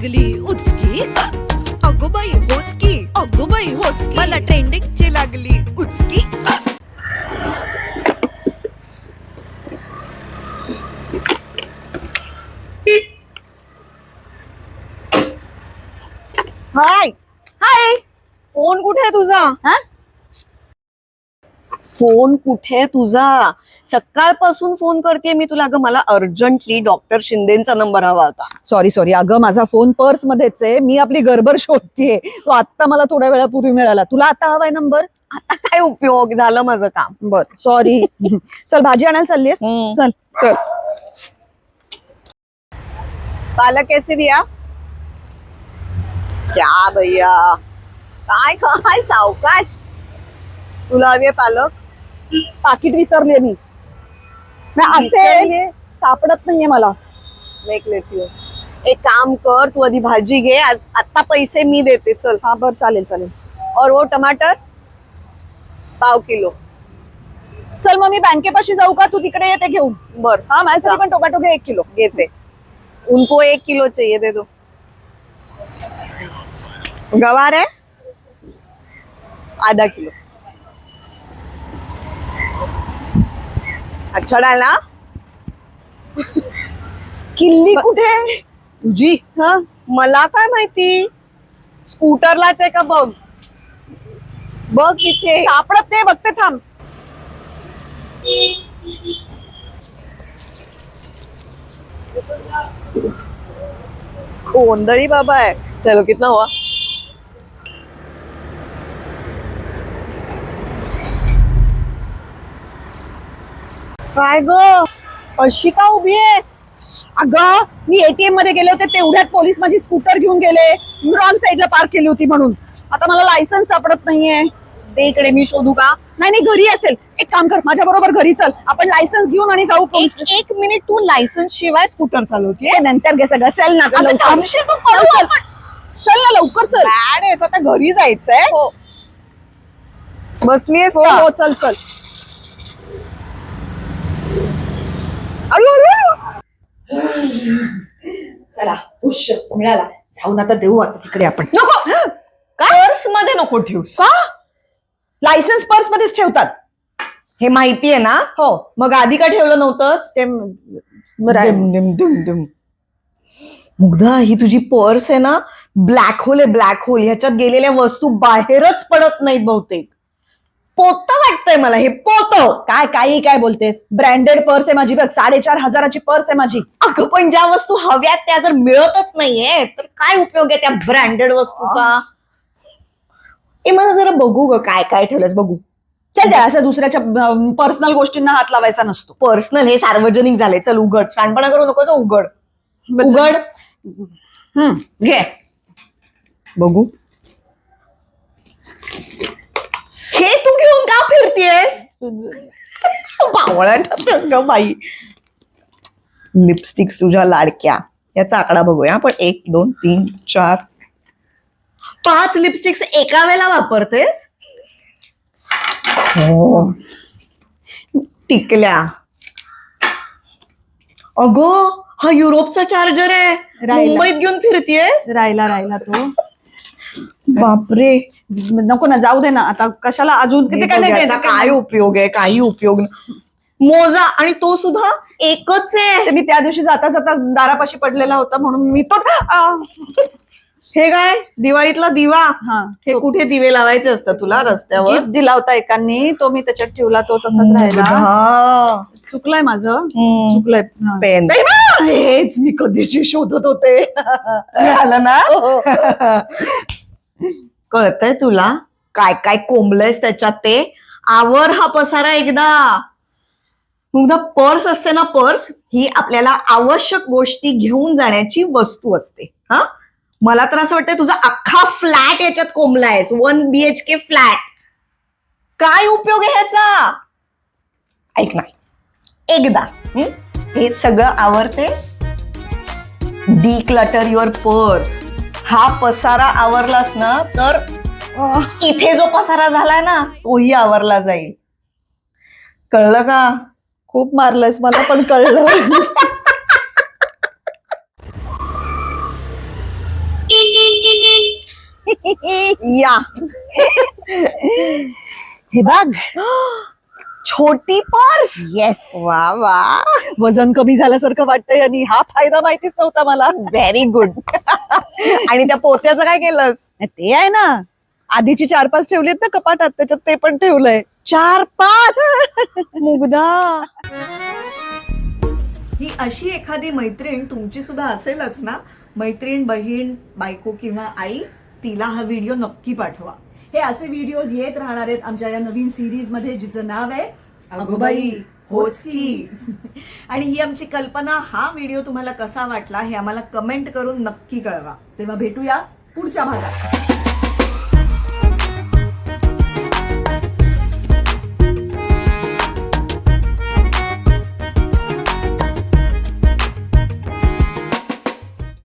लागली उचकी अगो बाई होचकी अगो बाई होचकी। मला ट्रेंडिंग ची लागली उचकी हाय हाय फ़ोन कुठे आहे तुझा? फोन कुठे तुझा? सकाळपासून फोन करते मी तुला. अगं मला अर्जंटली डॉक्टर शिंदेचा नंबर हवा होता. सॉरी सॉरी अगं माझा फोन पर्स मध्येच आहे. मी आपली गडबड शोधतेय. तो आता मला थोड्या वेळापूर्वी मिळाला. तुला आता हवाय नंबर आता काय उपयोग? झालं माझं काम. बर सॉरी चल भाजी आणायला चाललीस हम्म. चल चल. पालक कैसे दिया? क्या भैया? काय काय सावकाश. तुला हवी पालक पाकिट विसरले मी. नाही, असे सापडत नाहीये मला. मेक लेती एक काम कर तू आधी भाजी घे आज आता पैसे मी देते चल. हा बर चालेल चालेल. और वो टमाटर पाव किलो. चल मग मी बँकेपाशी जाऊ का? तू तिकडे येते घेऊन. बर. हा माझ्यासाठी पण टोमॅटो घे एक किलो. घेते. उनको एक किलो चाहिए दे दो. गवार है आधा किलो. अच्छा डाला किल्ली कुठे? तुझी. हा. मला काय माहिती? स्कूटरलाच आहे का बघ? बघ तिथे सापडत नाही बघते थांब. गोंधळी बाबा आहे. चलो कितना हुआ? काय ग? अशी का उभी आहेस? अगं मी एटीएममध्ये गेले होते तेवढ्यात पोलीस माझी स्कूटर घेऊन गेले. रॉंग साईडला पार्क केली होती म्हणून. आता मला लायसन्स सापडत नाहीये. ते इकडे मी शोधू का? नाही नाही घरी असेल. एक काम कर माझ्या बरोबर घरी चल. आपण लायसन्स घेऊन आणि जाऊ पोलीस एक एक मिनिट तू लायसन्स शिवाय स्कूटर चालवतीये ते नंतर घे सगळं. चल ना आता लवकर. थांबशील तू पळू चल, आपण. चल. ना लवकर चल. बॅड आहेस आता घरी जायचंय. हो. बसलीयस हो, हो चल चल. उश मिळाला जाऊन आता देऊ आता तिकडे आपण. नको! पर्समध्ये नको ठेवूस का? लायसन्स पर्स मध्येच ठेवतात. हे माहितीये ना? हो. मग आधी का ठेवलं नव्हतंस? ते dim, dim, dim, dim. Mugdha ही तुझी पर्स आहे ना? ब्लॅक होल आहे ब्लॅक होल ह्याच्यात गेलेल्या वस्तू बाहेरच पडत नाहीत बहुतेक. पोत वाटतंय मला हे पोत. काय काही काय बोलतेस? ब्रँडेड पर्स आहे माझी बघ साडेचार हजाराची पर्स आहे माझी. अगं पण ज्या वस्तू हव्यात त्या जर मिळतच नाहीये तर काय उपयोग आहे त्या ब्रँडेड वस्तूचा? ए मला जरा बघू ग काय काय ठेवलंस बघू. चल असं दुसऱ्याच्या पर्सनल गोष्टींना हात लावायचा नसतो. पर्सनल हे सार्वजनिक झाले चल उघड. शाणपणा करू नकोस हं, उघड. उघड. हम्म, घे. बघू. हे तू घेऊन का फिरतेस बावळाटच ग बाई. लिपस्टिक तुझ्या लाडक्या. याचा आकडा बघूया. पण एक दोन तीन चार. पाच लिपस्टिक्स एका वेळेला वापरतेस? हो. टिकल्या. अगो हा युरोपचा चार्जर आहे. राहिला. मुंबईत घेऊन फिरतेस राहिला राहिला तो. बापरे. नको ना जाऊ दे ना. आता कशाला अजून किती काय नाही द्यायचं? काय उपयोग आहे काही उपयोग नाही. मोजा आणि तो सुद्धा एकच आहे. मी त्या दिवशी जाता जाता दारापाशी पडलेला होता म्हणून मी तो आ, हे काय? दिवाळीतला दिवा? हा. हे कुठे दिवे लावायचे असतात तुला रस्त्यावर? गिफ्ट दिला होता एकांनी तो मी त्याच्यात ठेवला तो तसाच राहिला. हा. चुकलाय माझं. हम्म. चुकलंय. हा. पेन. हेच मी कधीची शोधत होते. झालं ना? हो. कळतंय तुला? काय काय कोंबलंयस त्याच्यात ते? आवर हा पसारा एकदा. मुगदा पर्स असते ना पर्स ही आपल्याला आवश्यक गोष्टी घेऊन जाण्याची वस्तू असते. हा? मला तर असं वाटतंय तुझा अख्खा फ्लॅट याच्यात कोंबलायस. One BHK flat. काय उपयोग आहे ह्याचा? ऐक ना. एकदा हे? सगळं आवरतेस? डी क्लटर युअर पर्स हा पसारा आवरलास ना तर इथे जो पसारा झालाय ना तोही आवरला जाईल. कळलं का? खूप मारलंयस मला पण कळलं. या. हे बघ. छोटी पर्स. येस वा वा. वजन कमी झाल्यासारखं वाटतंय आणि हा फायदा माहितीच नव्हता मला. व्हेरी गुड आणि त्या पोत्याचं काय केलंस? ते आहे ना. आधीची चार पाच ठेवलीत ना कपाटात त्याच्यात ते पण ठेवलंय. चार पाच मुग्धा. ही अशी एखादी मैत्रीण तुमची सुद्धा असेलच ना? मैत्रीण बहीण बायको किंवा आई तिला हा व्हिडिओ नक्की पाठवा. हे असे व्हिडिओज येत राहणार आहेत आमच्या या नवीन सिरीजमध्ये जिचं नाव आहे अगोबाई होच की. आणि ही आमची कल्पना हा व्हिडिओ तुम्हाला कसा वाटला हे आम्हाला कमेंट करून नक्की कळवा. तेव्हा भेटूया पुढच्या भागात.